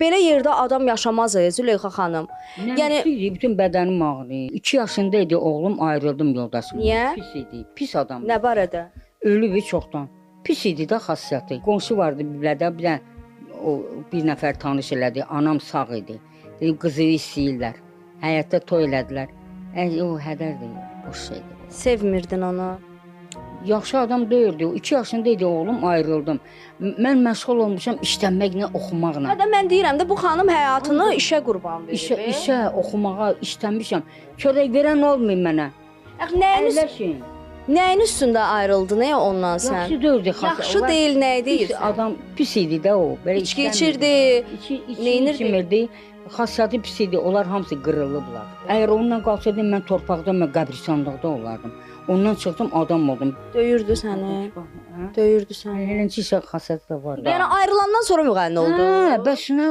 Belə yerdə adam yaşamaz e, Züleyxa xanım. Yəni- Yəni idi, bütün bədənim ağrıyır. 2 yaşında idi oğlum, ayrıldım yoldaşımdan. Niyə? Pis idi, pis adam. Nə barədə? Ölüb çoxdan. Pis idi də xassiyyəti. Qonşu vardı bilədə, bir dənə o bir nəfər tanış elədi. Anam sağ idi. Dedi qızı istəyirlər. Həyətdə toy elədilər. Əy o hədərdir, boş şeydir. Sevmirdin onu. Yaxşı adam deyildi. O 2 yaşında idi oğlum, ayrıldım. Mən məşğul olmuşam işlənməklə, oxumaqla. Hətta mən deyirəm də bu xanım həyatını işə qurban verir. İşə, işə, oxumağa işlənmişəm. Çörək verən olmayıb mənə. Axı nəyin, üst, Əyləşin. Nəyin üstündə ayrıldın e ondan sən? Yaxşı deyildi xas. Yaxşı deyil, nə Pis deyirsən? adam pis idi də o. Belə İçki içirdi. İçi, içi içmirdi. Xasiyyəti pis idi. Onlar hamısı qırılıblar. Əgər onunla qalsaydım mən torpaqda, mən qəbristanlıqda olardım. Ondan çıxdım, adam oldum. Döyürdü səni. Hə? Döyürdü səni. Eləncə xasiyyəti də var. Yəni ayrılandan sonra müğənni oldu. Hə, bəs nə?